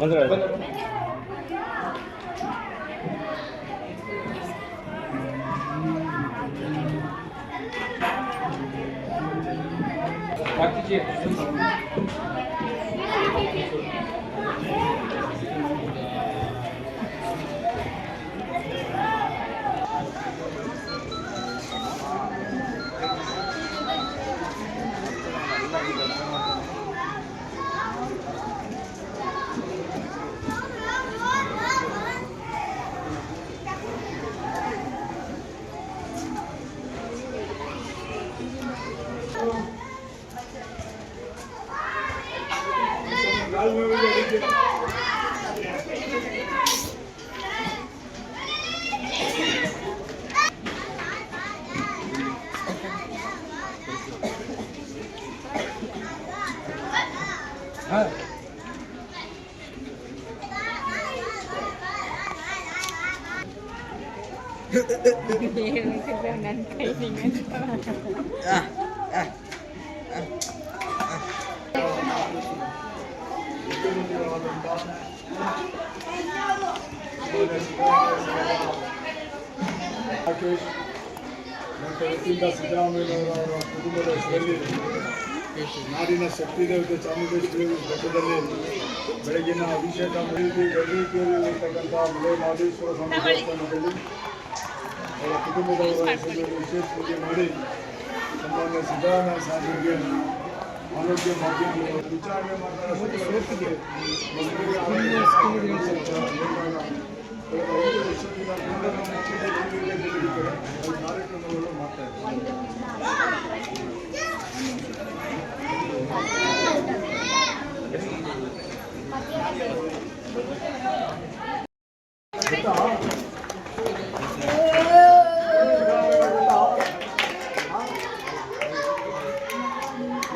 만들어야 돼. 음. 아, 바뀌지. ದೇವರಿಗೆ ನನ್ನ ಕೈ ನಿಂಗ ರಾಕೇಶ್ ನನ್ನ ವತಿಯಿಂದ ಸಿದ್ದರಾಮಯ್ಯನವರ ಕುಟುಂಬದ ಹೆಸರಲ್ಲಿ ನಾಡಿನ ಶಕ್ತಿ ದೇವತೆ ಚಾಮುಂಡೇಶ್ವರಿ ಬೆಟ್ಟದಲ್ಲಿ ಬೆಳಗಿನ ಅಭಿಷೇಕ ಮುಗಿದು ಗರ್ಭಿಣಿಯಲ್ಲಿರ್ತಕ್ಕಂಥ ಮಲೆ ಮಹದೇಶ್ವರ ಸ್ವಾಮಿ ದೇವಸ್ಥಾನದಲ್ಲಿ ಅವರ ಕುಟುಂಬದವರ ಹೆಸರಲ್ಲಿ ವಿಶೇಷ ಪೂಜೆ ಮಾಡಿ ಸನ್ಮಾನ್ಯ ಸಿದ್ದರಾಮಯ್ಯ ಸಾಹೇಬರಿಗೆ ಆರೋಗ್ಯ ಮಾಧ್ಯಮ ವಿಚಾರಣೆ ಮಾತಾಡೋದಕ್ಕೆ ಮಕ್ಕಳಿಗೆ ಆರೋಗ್ಯ ಕಳೆದ ಐದು ವರ್ಷದಿಂದ ಕನ್ನಡ ಮಕ್ಕಳಿಗೆ ತಿಳಿದಿದೆ. ಈ ಕಾರ್ಯಕ್ರಮಗಳು ಮಾಡ್ತಾ ಇದ್ದಾರೆ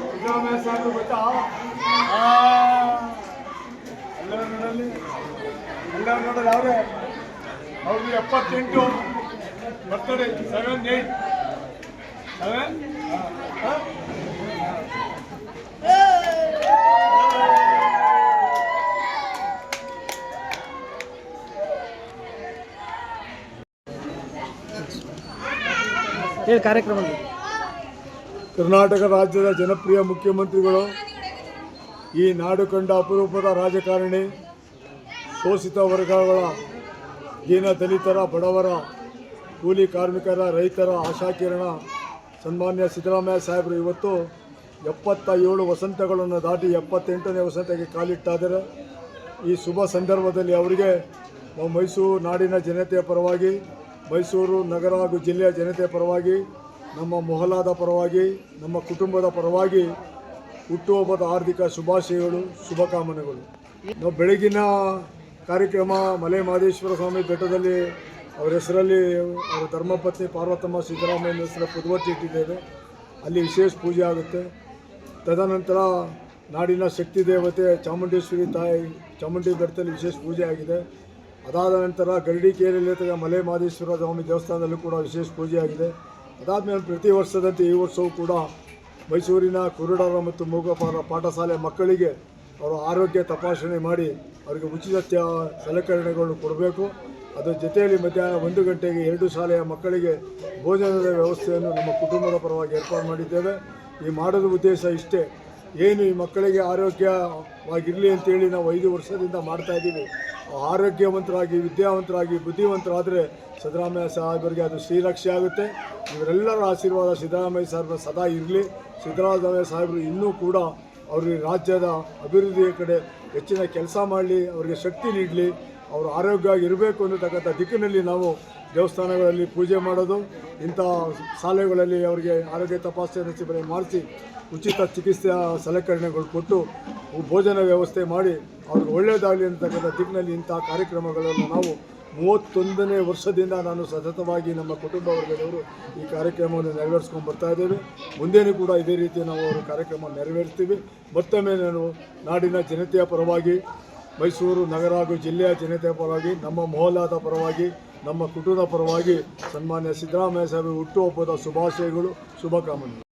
ಸಿದ್ದರಾಮಯ್ಯ ಸಾಹೇಬ್ರು ಗೊತ್ತಾ? ಎಲ್ಲರೂ ನೋಡಲ್ಲಿ ಎಲ್ಲರೂ ನೋಡಲ್ಲ ಅವರೇ. ಅವ್ರಿಗೆ ಎಪ್ಪತ್ತೆಂಟು birthday seven eight seven Karnataka ರಾಜ್ಯದ ಜನಪ್ರಿಯ ಮುಖ್ಯಮಂತ್ರಿಗಳು, ಈ ನಾಡು ಕಂಡ ಅಪರೂಪದ ರಾಜಕಾರಣಿ, ಶೋಷಿತ ವರ್ಗಗಳ ದೀನ ದಲಿತರ, ಬಡವರ, ಕೂಲಿ ಕಾರ್ಮಿಕರ, ರೈತರ ಆಶಾಕಿರಣ, ಸನ್ಮಾನ್ಯ ಸಿದ್ದರಾಮಯ್ಯ ಸಾಹೇಬರು ಇವತ್ತು ಎಪ್ಪತ್ತ ಏಳು ವಸಂತಗಳನ್ನು ದಾಟಿ ಎಪ್ಪತ್ತೆಂಟನೇ ವಸಂತಕ್ಕೆ ಕಾಲಿಟ್ಟಾದರೆ, ಈ ಶುಭ ಸಂದರ್ಭದಲ್ಲಿ ಅವರಿಗೆ ಮೈಸೂರು ನಾಡಿನ ಜನತೆಯ ಪರವಾಗಿ, ಮೈಸೂರು ನಗರ ಹಾಗೂ ಜಿಲ್ಲೆಯ ಜನತೆಯ ಪರವಾಗಿ ನಮ್ಮ ಮೊಹಲಾದ ಪರವಾಗಿ, ನಮ್ಮ ಕುಟುಂಬದ ಪರವಾಗಿ ಹುಟ್ಟುಹಬ್ಬದ ಹಾರ್ದಿಕ ಶುಭಾಶಯಗಳು, ಶುಭಕಾಮನೆಗಳು. ನಾವು ಬೆಳಗಿನ ಕಾರ್ಯಕ್ರಮ ಮಲೆ ಮಹದೇಶ್ವರ ಸ್ವಾಮಿ ಬೆಟ್ಟದಲ್ಲಿ ಅವರ ಹೆಸರಲ್ಲಿ ಅವರ ಧರ್ಮಪತ್ನಿ ಪಾರ್ವತಮ್ಮ ಸಿದ್ದರಾಮಯ್ಯನ ಹೆಸರು ಪುದುವಟ್ಟಿ ಇಟ್ಟಿದ್ದೇವೆ. ಅಲ್ಲಿ ವಿಶೇಷ ಪೂಜೆ ಆಗುತ್ತೆ. ತದನಂತರ ನಾಡಿನ ಶಕ್ತಿ ದೇವತೆ ಚಾಮುಂಡೇಶ್ವರಿ ತಾಯಿ ಚಾಮುಂಡಿ ಬೆಟ್ಟದಲ್ಲಿ ವಿಶೇಷ ಪೂಜೆ ಆಗಿದೆ. ಅದಾದ ನಂತರ ಗರಡಿಕೇರಿಯಲ್ಲಿರ್ತಕ್ಕ ಮಲೆ ಮಹದೇಶ್ವರ ಸ್ವಾಮಿ ದೇವಸ್ಥಾನದಲ್ಲೂ ಕೂಡ ವಿಶೇಷ ಪೂಜೆ ಆಗಿದೆ. ಅದಾದಮೇಲೆ ಪ್ರತಿ ವರ್ಷದಂತೆ ಈ ವರ್ಷವೂ ಕೂಡ ಮೈಸೂರಿನ ಕುರುಡರ ಮತ್ತು ಮೂಗಪಾರ ಪಾಠಶಾಲೆ ಮಕ್ಕಳಿಗೆ ಅವರ ಆರೋಗ್ಯ ತಪಾಸಣೆ ಮಾಡಿ ಅವರಿಗೆ ಉಚಿತ ಸಲಕರಣೆಗಳನ್ನು ಕೊಡಬೇಕು. ಅದರ ಜೊತೆಯಲ್ಲಿ ಮಧ್ಯಾಹ್ನ ಒಂದು ಗಂಟೆಗೆ ಎರಡು ಶಾಲೆಯ ಮಕ್ಕಳಿಗೆ ಭೋಜನದ ವ್ಯವಸ್ಥೆಯನ್ನು ನಮ್ಮ ಕುಟುಂಬದ ಪರವಾಗಿ ಏರ್ಪಾಡು ಮಾಡಿದ್ದೇವೆ. ಈ ಮಾಡಲು ಉದ್ದೇಶ ಇಷ್ಟೇ. ಏನು ಈ ಮಕ್ಕಳಿಗೆ ಆರೋಗ್ಯವಾಗಿರಲಿ ಅಂತೇಳಿ ನಾವು ಐದು ವರ್ಷದಿಂದ ಮಾಡ್ತಾ ಇದ್ದೀವಿ. ಆರೋಗ್ಯವಂತರಾಗಿ, ವಿದ್ಯಾವಂತರಾಗಿ, ಬುದ್ಧಿವಂತರಾದರೆ ಸಿದ್ದರಾಮಯ್ಯ ಸಾಹೇಬರಿಗೆ ಅದು ಶ್ರೀರಕ್ಷೆ ಆಗುತ್ತೆ. ಇವರೆಲ್ಲರ ಆಶೀರ್ವಾದ ಸಿದ್ದರಾಮಯ್ಯ ಸಾಹೇಬ್ರ ಸದಾ ಇರಲಿ. ಸಿದ್ದರಾಮಯ್ಯ ಸಾಹೇಬರು ಇನ್ನೂ ಕೂಡ ಅವ್ರಿಗೆ ರಾಜ್ಯದ ಅಭಿವೃದ್ಧಿಯ ಕಡೆ ಹೆಚ್ಚಿನ ಕೆಲಸ ಮಾಡಲಿ, ಅವರಿಗೆ ಶಕ್ತಿ ನೀಡಲಿ. ಅವರು ಆರೋಗ್ಯವಾಗಿ ಇರಬೇಕು ಅನ್ನತಕ್ಕಂಥ ದಿಕ್ಕಿನಲ್ಲಿ ನಾವು ದೇವಸ್ಥಾನಗಳಲ್ಲಿ ಪೂಜೆ ಮಾಡೋದು, ಇಂಥ ಶಾಲೆಗಳಲ್ಲಿ ಅವರಿಗೆ ಆರೋಗ್ಯ ತಪಾಸಣೆ ಶಿಬಿರ ಮಾಡಿಸಿ ಉಚಿತ ಚಿಕಿತ್ಸೆ ಸಲಕರಣೆಗಳು ಕೊಟ್ಟು ಭೋಜನ ವ್ಯವಸ್ಥೆ ಮಾಡಿ ಅವ್ರಿಗೆ ಒಳ್ಳೆಯದಾಗಲಿ ಅಂತಕ್ಕಂಥ ದಿಕ್ಕಿನಲ್ಲಿ ಇಂಥ ಕಾರ್ಯಕ್ರಮಗಳನ್ನು ನಾವು ಮೂವತ್ತೊಂದನೇ ವರ್ಷದಿಂದ ನಾನು ಸತತವಾಗಿ ನಮ್ಮ ಕುಟುಂಬ ವರ್ಗದವರು ಈ ಕಾರ್ಯಕ್ರಮವನ್ನು ನೆರವೇರಿಸ್ಕೊಂಡು ಬರ್ತಾ ಇದ್ದೇವೆ. ಮುಂದೇನೂ ಕೂಡ ಇದೇ ರೀತಿ ನಾವು ಅವರ ಕಾರ್ಯಕ್ರಮ ನೆರವೇರಿಸ್ತೀವಿ. ಮತ್ತೊಮ್ಮೆ ನಾನು ನಾಡಿನ ಜನತೆಯ ಪರವಾಗಿ ಮೈಸೂರು ನಗರ ಹಾಗೂ ಜಿಲ್ಲೆಯ ಜನತೆಯ ಪರವಾಗಿ, ನಮ್ಮ ಮೊಹಲ್ಲಾದ ಪರವಾಗಿ, ನಮ್ಮ ಕುಟುಂಬದ ಪರವಾಗಿ ಸನ್ಮಾನ್ಯ ಸಿದ್ದರಾಮಯ್ಯ ಸಾಹೇಬ್ ಹುಟ್ಟುಹಬ್ಬದ ಶುಭಾಶಯಗಳು, ಶುಭಕಾಮನೆಗಳು.